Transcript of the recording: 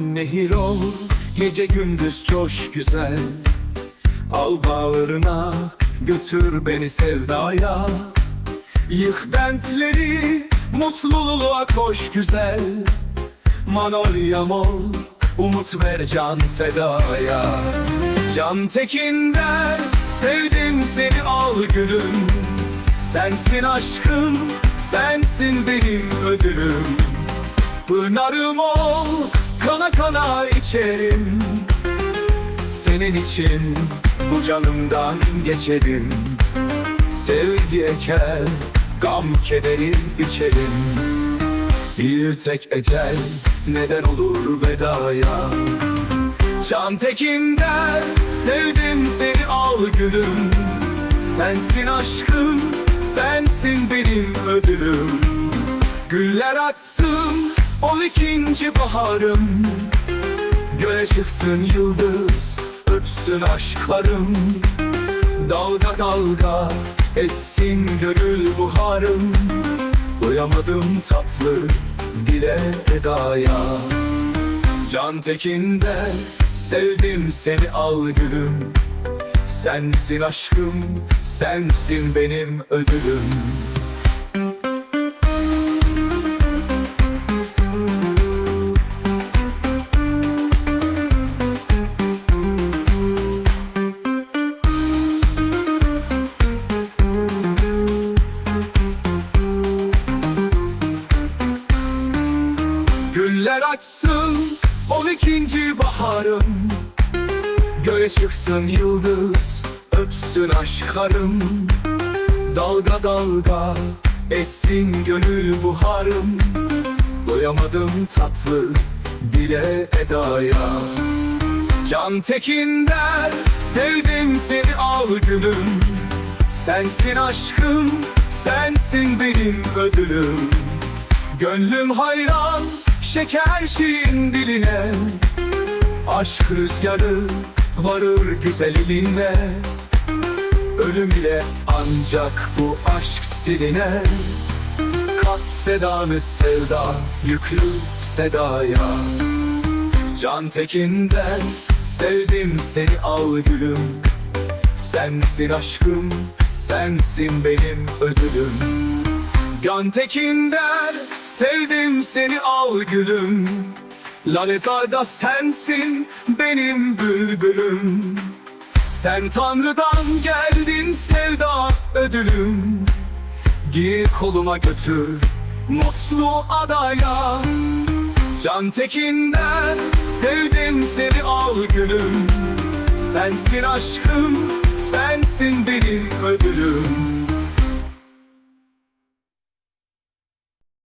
nehir ol Gece gündüz coş güzel. Al bağrına götür beni sevdaya. Yık bentleri mutluluğa koş güzel. Manolyam ol umut ver can fedaya. Can tekinden sevdim seni al gülüm. Sensin aşkım sensin benim ödülüm. Pınarım ol kana kana içerim. Senin için bu canımdan geçerim. Sevgi eker gam kederi içerim Bir tek ecel neden olur vedaya? Can tekinden sevdim seni al gülüm. Sensin aşkım sensin benim ödülüm. Güller açsın ol ikinci baharım. Göğe çıksın yıldız öpsün aşklarım. Dalga dalga essin gönül buharım. Duyamadım tatlı dile edaya. Can tekinden sevdim seni al gülüm. Sensin aşkım sensin benim ödülüm açsın on ikinci baharım Göğe çıksın yıldız öpsün aşklarım. Dalga dalga essin gönül buharım. Doyamadım tatlı dile edaya. Can tekinden sevdim seni al gülüm. Sensin aşkım sensin benim ödülüm. Gönlüm hayran şeker şirin diline. Aşk rüzgarı varır güzel eline Ölüm ile ancak bu aşk siline. Kat sedanı sevda yüklü sedaya. Can tekinden sevdim seni al gülüm. Sensin aşkım sensin benim ödülüm Can tekinden sevdim seni al gülüm. Lalezarda sensin benim bülbülüm. Sen Tanrı'dan geldin sevda ödülüm. Gir koluma götür mutlu adaya Can tekinden sevdim seni al gülüm. Sensin aşkım sensin benim ödülüm